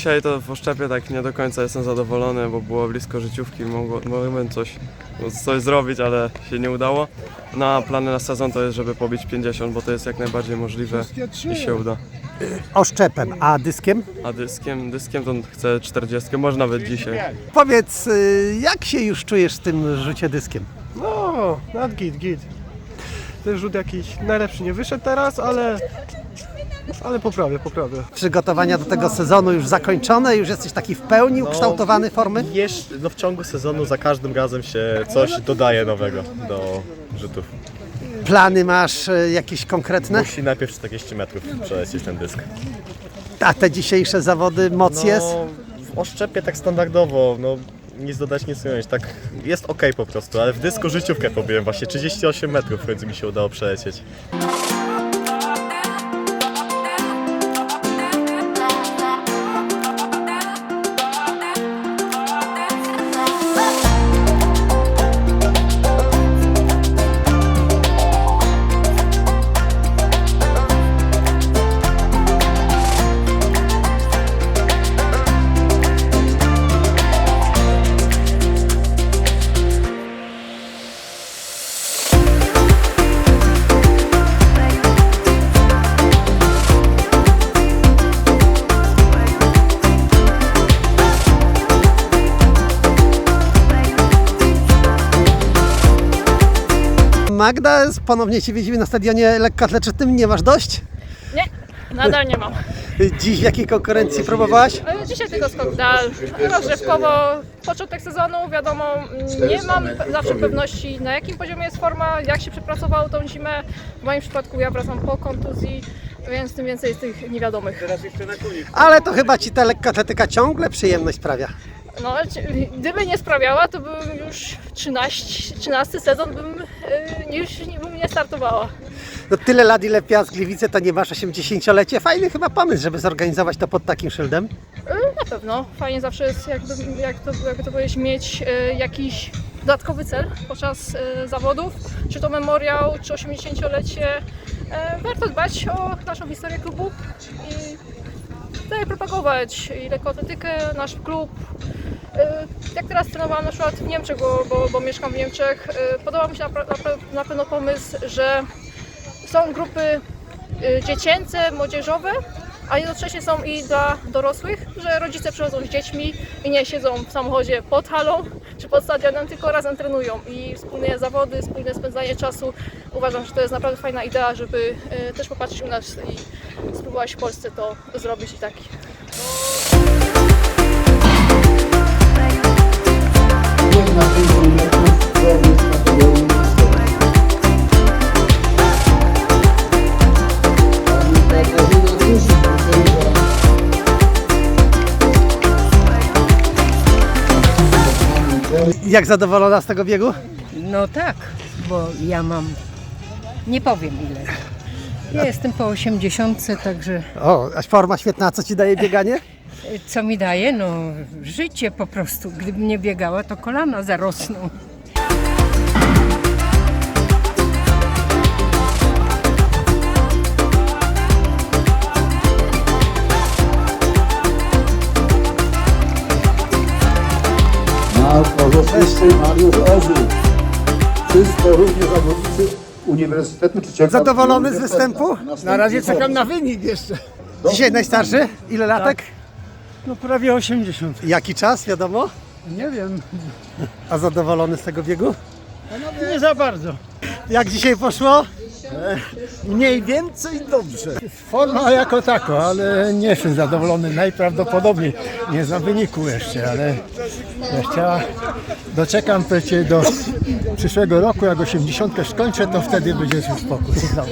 dzisiaj to w oszczepie tak nie do końca jestem zadowolony, bo było blisko życiówki, mogło- mogłem coś, coś zrobić, ale się nie udało. No a plany na sezon to jest, żeby pobić 50, bo to jest jak najbardziej możliwe i się uda. Oszczepem, a dyskiem? A dyskiem, dyskiem to chcę 40, może nawet dzisiaj. Powiedz, y, jak się już czujesz w tym rzucie dyskiem? No, nad git, git. Ten rzut jakiś najlepszy nie wyszedł teraz, ale... Ale poprawię, poprawię. Przygotowania do tego sezonu już zakończone, już jesteś taki w pełni ukształtowany formy? Jeszcze, no w ciągu sezonu za każdym razem się coś dodaje nowego do rzutów. Plany masz y, jakieś konkretne? Musi najpierw 40 metrów przelecieć ten dysk. A te dzisiejsze zawody moc jest? No, w oszczepie tak standardowo, no nic dodać, nic ująć, tak jest ok po prostu, ale w dysku życiówkę pobiłem właśnie, 38 metrów w końcu mi się udało przelecieć. Magda, ponownie Cię widzimy na stadionie lekkoatletycznym, nie masz dość? Nie, nadal nie mam. Dziś w jakiej konkurencji próbowałaś? Ale Dzisiaj tylko skok dal, rozgrzewkowo, początek sezonu, wiadomo, nie mam zawsze pewności na jakim poziomie jest forma, jak się przepracowało tą zimę. W moim przypadku ja wracam po kontuzji, więc tym więcej jest tych niewiadomych. Ale to chyba Ci ta lekkoatletyka ciągle przyjemność sprawia. No, gdyby nie sprawiała, to bym już 13, 13 sezon bym y, już nie, bym nie startowała. No tyle lat, ile Piast Gliwice, to nie masz 80-lecie. Fajny chyba pomysł, żeby zorganizować to pod takim szyldem. Y, Na pewno. Fajnie zawsze jest, jakby, jak to, jakby to powiedzieć, mieć y, jakiś dodatkowy cel podczas zawodów, czy to memoriał, czy 80-lecie. Y, warto dbać o naszą historię klubu i dalej propagować i lekkoatletykę, nasz klub. Y, Jak teraz trenowałam na przykład w Niemczech, bo, bo, bo mieszkam w Niemczech, y, podobał mi się na, na, pewno pomysł, że są grupy y, dziecięce, młodzieżowe, a jednocześnie są i dla dorosłych, że rodzice przychodzą z dziećmi i nie siedzą w samochodzie pod halą czy pod stadionem, tylko razem trenują i wspólne zawody, wspólne spędzanie czasu. Uważam, że to jest naprawdę fajna idea, żeby też popatrzeć u nas i spróbować w Polsce to zrobić i tak. Wygrała. Jak zadowolona z tego biegu? No tak, bo ja mam, nie powiem ile. Ja jestem po 80, także O, aż forma świetna. A co Ci daje bieganie? co mi daje? No życie po prostu. Gdybym nie biegała, to kolana zarosną. Na szóstej Mariusz Ozu. Wszystko również zawodnicy Uniwersytetu Trzeciego. Zadowolony z występu? Na razie czekam na wynik jeszcze. Dzisiaj najstarszy? Ile latek? No prawie 80. Jaki czas, wiadomo? Nie wiem, A zadowolony z tego biegu? nie za bardzo. Jak dzisiaj poszło? Mniej więcej dobrze. Forma jako tako, ale nie jestem zadowolony. Najprawdopodobniej nie znam wyniku jeszcze, ale jeszcze doczekam przecie do przyszłego roku, jak 80 skończę, to wtedy będzie już spokój. Znowu.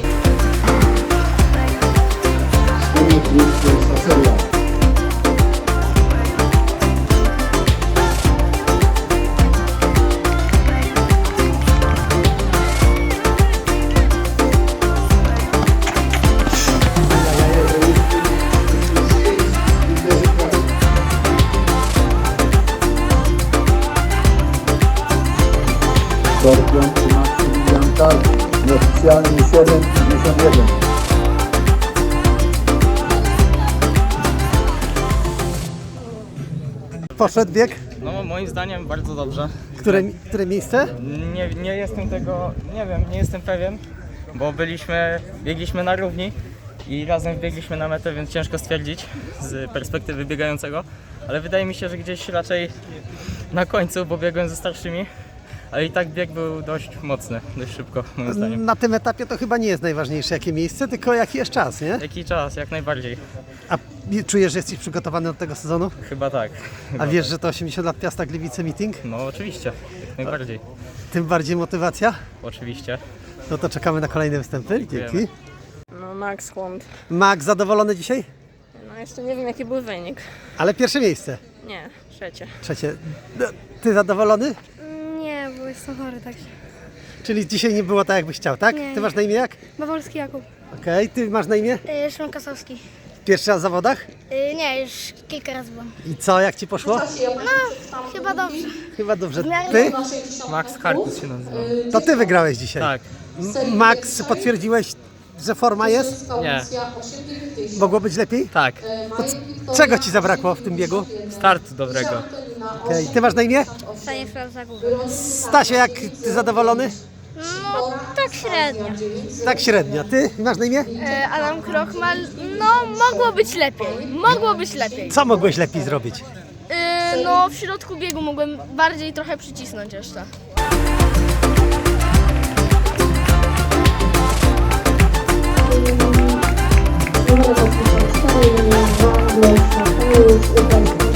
Skorpion czy Maksymilian Tardy. Nieoficjalnie 7,51. poszedł bieg? No moim zdaniem bardzo dobrze. Które, które miejsce? Nie, nie jestem tego, nie wiem, nie jestem pewien, bo byliśmy, biegliśmy na równi i razem biegliśmy na metę, więc ciężko stwierdzić z perspektywy biegającego, ale wydaje mi się, że gdzieś raczej na końcu, bo biegłem ze starszymi, ale i tak bieg był dość mocny, dość szybko moim zdaniem. Na tym etapie to chyba nie jest najważniejsze jakie miejsce, tylko jaki jest czas, nie? Jaki czas, jak najbardziej. A czujesz, że jesteś przygotowany do tego sezonu? Chyba tak. A wiesz, że to 80 lat Piasta Gliwice meeting? No oczywiście, jak najbardziej. Tym bardziej motywacja? Oczywiście. No to czekamy na kolejne występy. Dziękujemy. Dzięki. No Max Chłond. Max zadowolony dzisiaj? No jeszcze nie wiem jaki był wynik. Ale pierwsze miejsce. Nie, trzecie. Trzecie. No, Ty zadowolony? Bo jestem chory tak. Czyli dzisiaj nie było tak, jakbyś chciał, tak? Nie, Ty masz na imię jak? Bawolski Jakub. Okej, ty masz na imię? Yy, Szymon Kasowski. Pierwszy raz w zawodach? Yy, nie, już kilka razy byłam. I co, jak ci poszło? No, chyba dobrze. Chyba dobrze. Ty? Max Harkus się nazywa. To ty wygrałeś dzisiaj. Tak. M- Max, potwierdziłeś, że forma jest? Nie. Mogło być lepiej? Tak. Czego ci zabrakło w tym biegu? Start dobrego. Okej, ty masz na imię? Stanisław Zagub. Stasie, jak ty zadowolony? No, tak średnio. Tak średnio. Ty masz na imię? Yy, Adam Krochmal. No, mogło być lepiej. Mogło być lepiej. Co mogłeś lepiej zrobić? Yy, no, w środku biegu mogłem bardziej trochę przycisnąć jeszcze. Numer 84,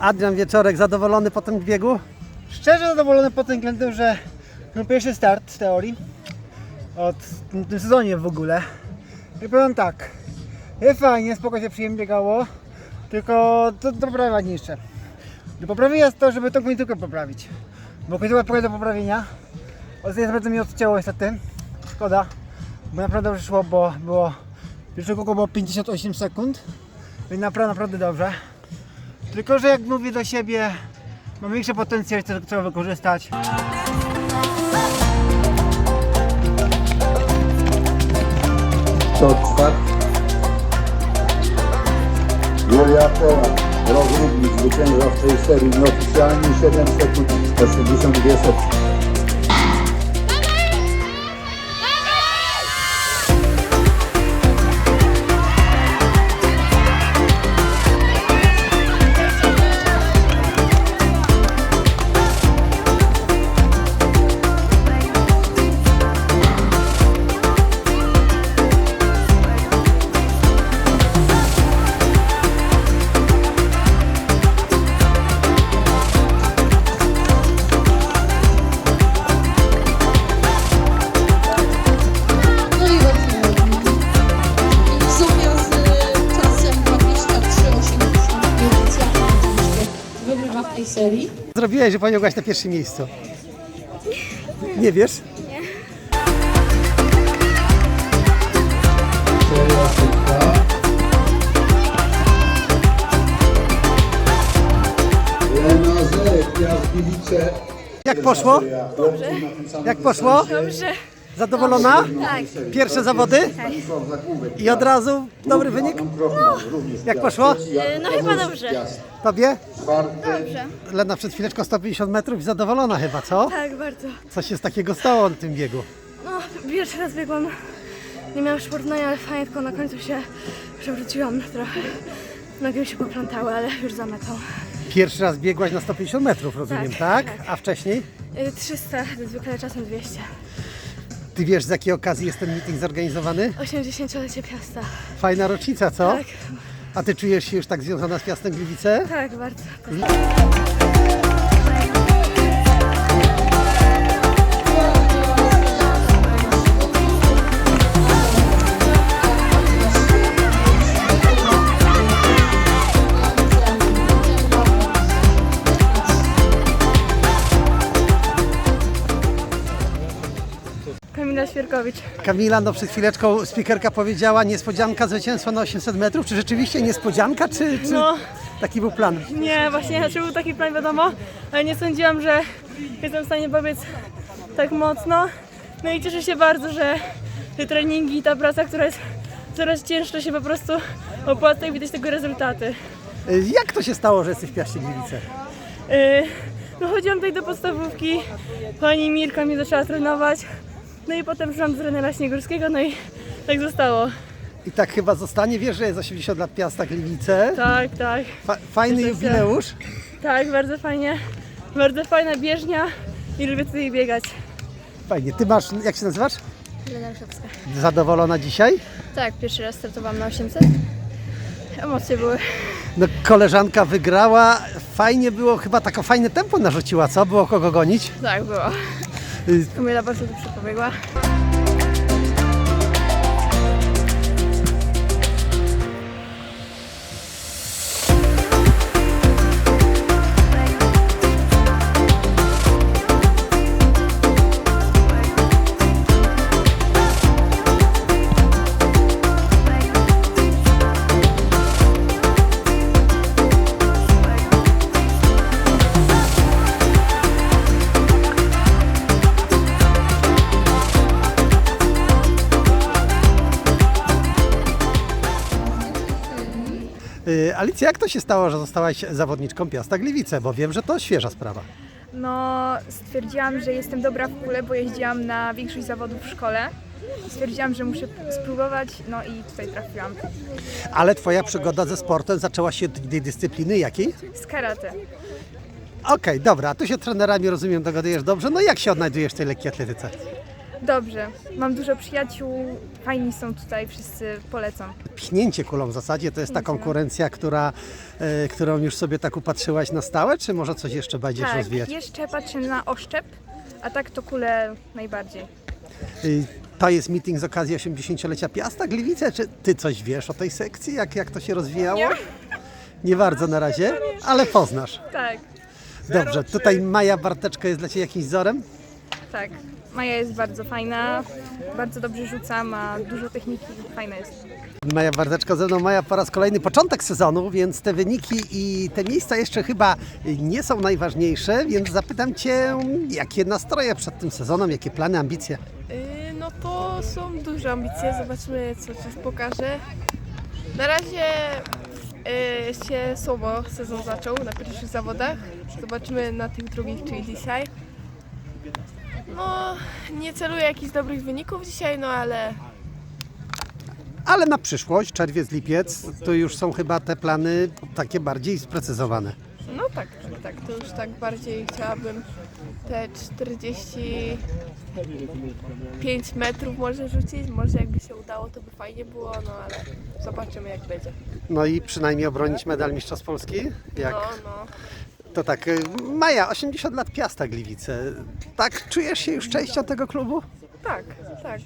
Adrian Wieczorek, zadowolony po tym biegu? Szczerze zadowolony pod tym względem, że no pierwszy start w teorii od w tym sezonie w ogóle. I powiem tak, jest fajnie, spoko się przyjemnie biegało, tylko to to ważniejsze. Do poprawy jest to, żeby tą końcówkę poprawić. Bo końcówka polega do poprawienia. Ostatnio bardzo mi odcięło niestety. Szkoda, bo naprawdę dobrze szło, bo było pierwsze kółko było 58 sekund, więc naprawdę, naprawdę dobrze. Tylko, że jak mówię do siebie, mam większy potencjał, co trzeba wykorzystać. To czwart. Julia Polak, rozrównik zwycięża w tej serii nieoficjalnie 7 sekund 82 sekund. Zrobiłeś, że poniogłaś na pierwszym miejscu. Nie wiesz? Jak poszło? Dobrze. Jak poszło? Dobrze. Zadowolona? Tak. Pierwsze zawody? I od razu dobry wynik? Jak poszło? no chyba dobrze. Tobie? Dobrze. Lena przed chwileczką 150 metrów i zadowolona chyba, co? Tak, bardzo. Co się z takiego stało na tym biegu? No, pierwszy raz biegłam. Nie miałam już porównania, ale fajnie, tylko na końcu się przewróciłam trochę. Nogi mi się poplątały, ale już za metą. Pierwszy raz biegłaś na 150 metrów, rozumiem, tak? Tak, tak. A wcześniej? Yy, 300, zwykle czasem 200. Ty wiesz, z jakiej okazji jest ten meeting zorganizowany? 80-lecie Piasta. Fajna rocznica, co? Tak, A ty czujesz się już tak związana z Piastem Gliwice? tak, bardzo. Świerkowicz. Kamila, no przed chwileczką speakerka powiedziała niespodzianka zwycięstwa na 800 metrów. Czy rzeczywiście niespodzianka, czy, czy No. taki był plan? Nie, właśnie znaczy był taki plan wiadomo, ale nie sądziłam, że jestem w stanie pobiec tak mocno. No i cieszę się bardzo, że te treningi i ta praca, która jest coraz cięższe się po prostu opłaca i widać tego rezultaty. Y, Jak to się stało, że jesteś w Piaście Gliwice? Yy, no chodziłam tutaj do podstawówki, pani Mirka mnie zaczęła trenować, no i potem przyszłam do trenera Śniegórskiego, no i tak zostało. I tak chyba zostanie, wiesz, że jest 80 lat Piasta Gliwice. Tak, tak, Fa- fajny się. jubileusz. tak, bardzo fajnie, bardzo fajna bieżnia i lubię tutaj biegać. Fajnie. Ty masz, jak się nazywasz? Lena Szopska. Zadowolona dzisiaj? Tak, pierwszy raz startowałam na 800. Emocje były. No koleżanka wygrała, fajnie było, chyba takie fajne tempo narzuciła, co? Było kogo gonić? Tak, było. Y, Kamila bardzo dobrze pobiegła. Alicja, jak to się stało, że zostałaś zawodniczką Piasta Gliwice? Bo wiem, że to świeża sprawa. No, stwierdziłam, że jestem dobra w kule, bo jeździłam na większość zawodów w szkole. Stwierdziłam, że muszę spróbować, no i tutaj trafiłam. Ale twoja przygoda ze sportem zaczęła się od tej dyscypliny jakiej? Z karate. Okej, dobra, tu się trenerami rozumiem, dogadujesz dobrze. No jak się odnajdujesz w tej lekkiej atletyce? Dobrze, mam dużo przyjaciół, fajni są tutaj, wszyscy polecam. Pchnięcie kulą w zasadzie to jest ta konkurencja, która, e, którą już sobie tak upatrzyłaś na stałe, czy może coś jeszcze będziesz tak, rozwijać? jeszcze patrzę na oszczep, a tak to kule najbardziej. Y, To jest meeting z okazji 80-lecia Piasta Gliwice. Czy ty coś wiesz o tej sekcji? Jak, jak to się rozwijało? Nie. Nie bardzo na razie, ale poznasz. Tak, Dobrze, tutaj Maja Barteczka jest dla Ciebie jakimś wzorem? tak. Maja jest bardzo fajna, bardzo dobrze rzuca, ma dużo techniki, fajna jest. Maja Barteczka ze mną. Maja po raz kolejny początek sezonu, więc te wyniki i te miejsca jeszcze chyba nie są najważniejsze, więc zapytam Cię, jakie nastroje przed tym sezonem, jakie plany, ambicje? Yy, no to są duże ambicje, zobaczymy co czas pokaże. Na razie yy, się słabo sezon zaczął na pierwszych zawodach. Zobaczymy na tych drugich, czyli dzisiaj. No, nie celuję jakichś dobrych wyników dzisiaj, no ale Ale na przyszłość, czerwiec, lipiec, to już są chyba te plany takie bardziej sprecyzowane. no tak, tak, tak, to już tak bardziej chciałabym te 45 metrów może rzucić. Może jakby się udało, to by fajnie było, no ale zobaczymy jak będzie. No i przynajmniej obronić medal Mistrzostw Polski. Jak No, no. To tak, y, Maja, 80 lat Piasta Gliwice. Tak czujesz się już częścią tego klubu? Tak, tak.